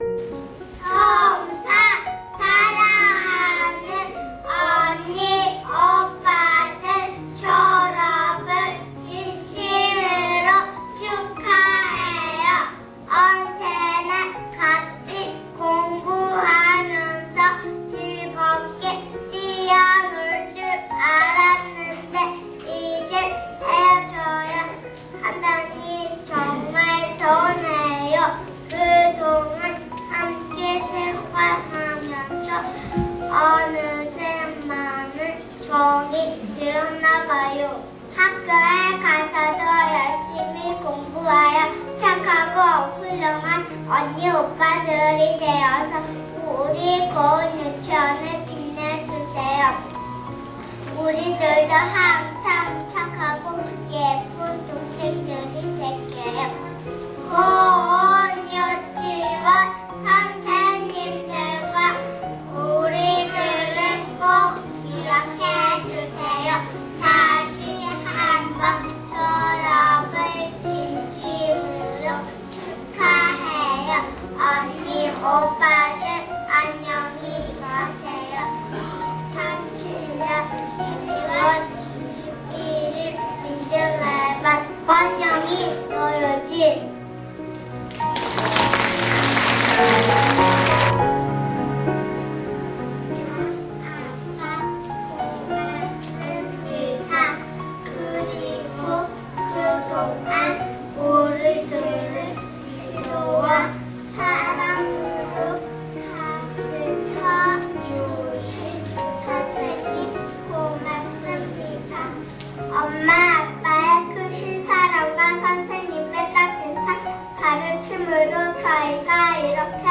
you 많은 정이 들었나 봐요. 학교에 가서도 열심히 공부하여 착하고 훌륭한 언니 오빠들이 되어서 우리 고운 유치원을 빛내주세요. 우리들도 항 오빠들 안녕히 가세요. 참치야 12월 침으로 저희가 이렇게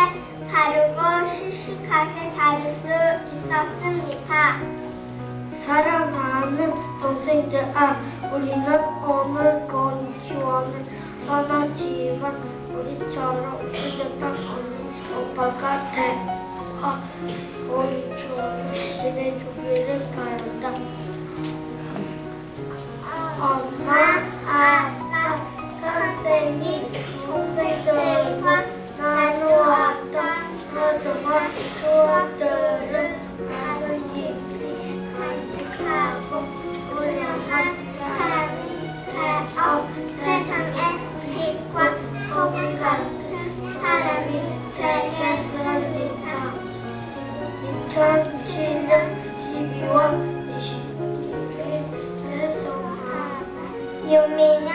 바르고 씩씩하게 자랄 수 있었습니다. 사랑하는 동생들아, 우리는 오늘 건지원을 떠나지만 우리처럼 언니, 오빠가 돼. 소중한 추억들을 아버님이 간직하고 훌륭한 사람이 되어 세상에 빛과 복을 같은 사람이 되겠습니다. 2007년 12월 22일 대성하 유민영